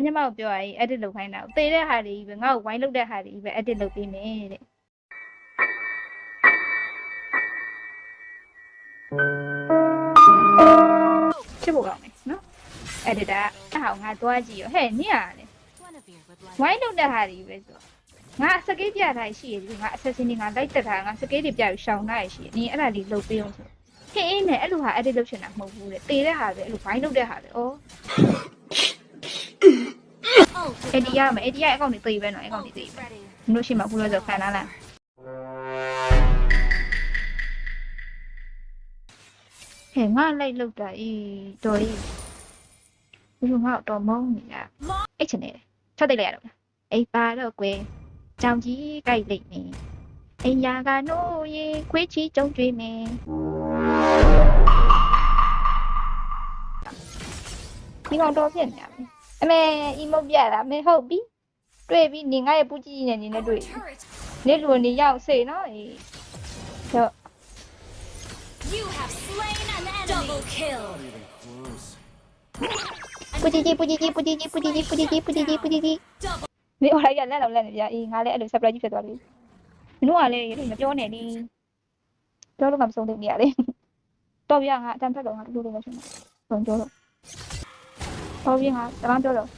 အညမကိုပြောရရင် edit လုပ်ခိုင်းတာကိုသေတဲ့ဟာတွေကြီးပဲငါ့ကိုဝိုင်းလုပ်တဲ့ဟာတွေကြီးပဲ edit လုပ်ပေးမယ်တဲ့ချစ်ဖို့ကောင်းတယ်နော် editor အဲ့ဟာကိုငါသွားကြည့်ရောဟဲ့နင့်ဟာလေဝိုင်းလုပ်တဲ့ဟာတွေပဲဆိုတော့ငါစကေးပြထားရှိရဒီငါ assassin တွေငါလိုက်တက်တာငါစကေးတွေပြပြီးရှောင်ထားရရှိရနင်အဲ့ဒါလေးလုပ်ပေးအောင်ဆိုဟင်းအင်းနဲ့အဲ့လိုဟာ edit လုပ်ချင်တာမဟုတ်ဘူးတဲ့တေတဲ့ဟာပဲအဲ့လိုဝိုင်းလုပ်တဲ့ဟာပဲဩ အဲ့ဒီရမယ်အဲ့ဒီရအကောင့်တွေတေးပဲနော်အကောင့်တွေတေးပဲမလို့ရှိမှဘူးလို့ဆိုခံလာလားဟဲ့ငါလိုက်လုပ်တာအေးတော်ကြီးဘူးငါတော့မုန်းနေတာအဲ့ချင်နေတယ်ထွက်သိလိုက်ရတော့လားအိပ်ပါတော့ကွယ်ကြောင်ကြီးကြိုက်လိုက်မယ်အိမ်ယာကနိုးရေခွေးချီကြုံကျွေးမယ်ဒီကောင်တော့ဖြစ်နေရမယ် အမေအီမုတ်ပြတာမေဟုတ်ပြီတွေ့ပြီနေငါရဲ့ပူကြီးကြီးနဲ့နေနဲ့တွေ့နေလူနေရောက်စေနော်အေးတော့ You have slain an enemy. Double kill. ပူကြီးကြီးပူကြီးကြီးပူကြီးကြီးပူကြီးကြီးပူကြီးကြီးပူကြီးကြီးပူကြီးကြီး Double. နေဟိုလိုက်ရလက်တော့လက်နေပြအေးငါလည်းအဲ့လို surprise ကြီးဖြစ်သွားပြီမင်းတို့ကလည်းရေမပြောနဲ့ဒီပြောလို့မှမဆုံးသေးနေရလေတော့ပြငါအတန်းဖက်တော့ငါလူလေးလည်းရှင်တော့ပြောတော့ တော့ပြငါတမန်ပြောတော့